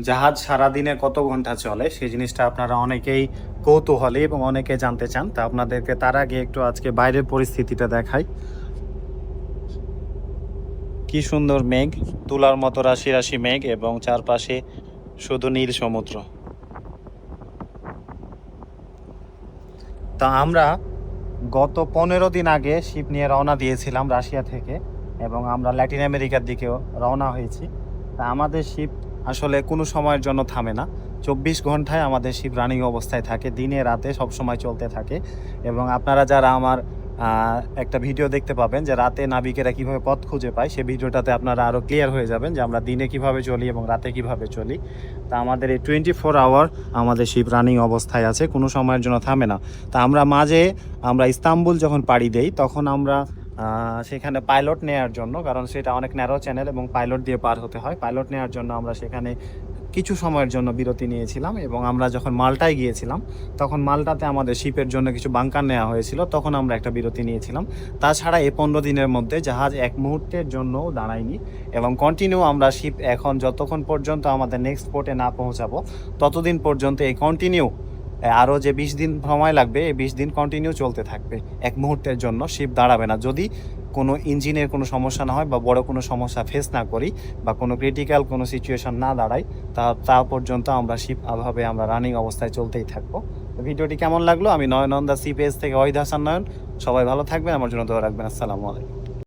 জাহাজ সারাদিনে কত ঘণ্টা চলে? সেই জিনিসটা আপনারা অনেকেই কৌতূহলী এবং অনেকে জানতে চান। তা আপনাদেরকে তার আগে একটু আজকে বাইরের পরিস্থিতিটা দেখাই। কি সুন্দর মেঘ, তুলার মতো রাশি রাশি মেঘ এবং চারপাশে শুধু নীল সমুদ্র। তা আমরা গত পনেরো দিন আগে শিপ নিয়ে রওনা দিয়েছিলাম রাশিয়া থেকে এবং আমরা ল্যাটিন আমেরিকার দিকেও রওনা হয়েছি। তা আমাদের শিপ আসলে কোনো সময়ের জন্য থামে না। চব্বিশ ঘন্টায় আমাদের শিপ রানিং অবস্থায় থাকে, দিনে রাতে সব সময় চলতে থাকে এবং আপনারা যারা আমার একটা ভিডিও দেখতে পাবেন যে রাতে নাবিকেরা কীভাবে পথ খুঁজে পায় সেই ভিডিওটাতে আপনারা আরও ক্লিয়ার হয়ে যাবেন যে আমরা দিনে কীভাবে চলি এবং রাতে কীভাবে চলি। তা আমাদের এই টোয়েন্টি ফোর আওয়ার আমাদের শিপ রানিং অবস্থায় আছে, কোনো সময়ের জন্য থামে না। তা আমরা মাঝে আমরা ইস্তাম্বুল যখন পাড়ি দেই, তখন আমরা সেখানে পাইলট নেয়ার জন্য, কারণ সেটা অনেক ন্যারো চ্যানেল এবং পাইলট দিয়ে পার হতে হয়। পাইলট নেয়ার জন্য আমরা সেখানে কিছু সময়ের জন্য বিরতি নিয়েছিলাম এবং আমরা যখন মালটায় গিয়েছিলাম, তখন মালটাতে আমাদের শিপের জন্য কিছু বাংকার নেওয়া হয়েছিল, তখন আমরা একটা বিরতি নিয়েছিলাম। তাছাড়া এই পনেরো দিনের মধ্যে জাহাজ এক মুহূর্তের জন্যও দাঁড়ায়নি এবং কন্টিনিউ আমরা শিপ এখন যতক্ষণ পর্যন্ত আমাদের নেক্সট পোর্টে না পৌঁছাবো, ততদিন পর্যন্ত এই কন্টিনিউ আরও যে বিশ দিন সময় লাগবে, এই বিশ দিন কন্টিনিউ চলতে থাকবে। এক মুহূর্তের জন্য শিপ দাঁড়াবে না। যদি কোনো ইঞ্জিনের কোনো সমস্যা না হয় বা বড় কোনো সমস্যা ফেস না করি বা কোনো ক্রিটিক্যাল কোনো সিচুয়েশন না দাঁড়ায়, তা তা পর্যন্ত আমরা শিপ আভাবে আমরা রানিং অবস্থায় চলতেই থাকব। ভিডিওটি কেমন লাগল? আমি নয়নন্দা সি পেজ থেকে ওয়াহিদ হাসান নয়ন। সবাই ভালো থাকবেন। আমার জন্য দোয়া রাখবেন। আসসালামু আলাইকুম।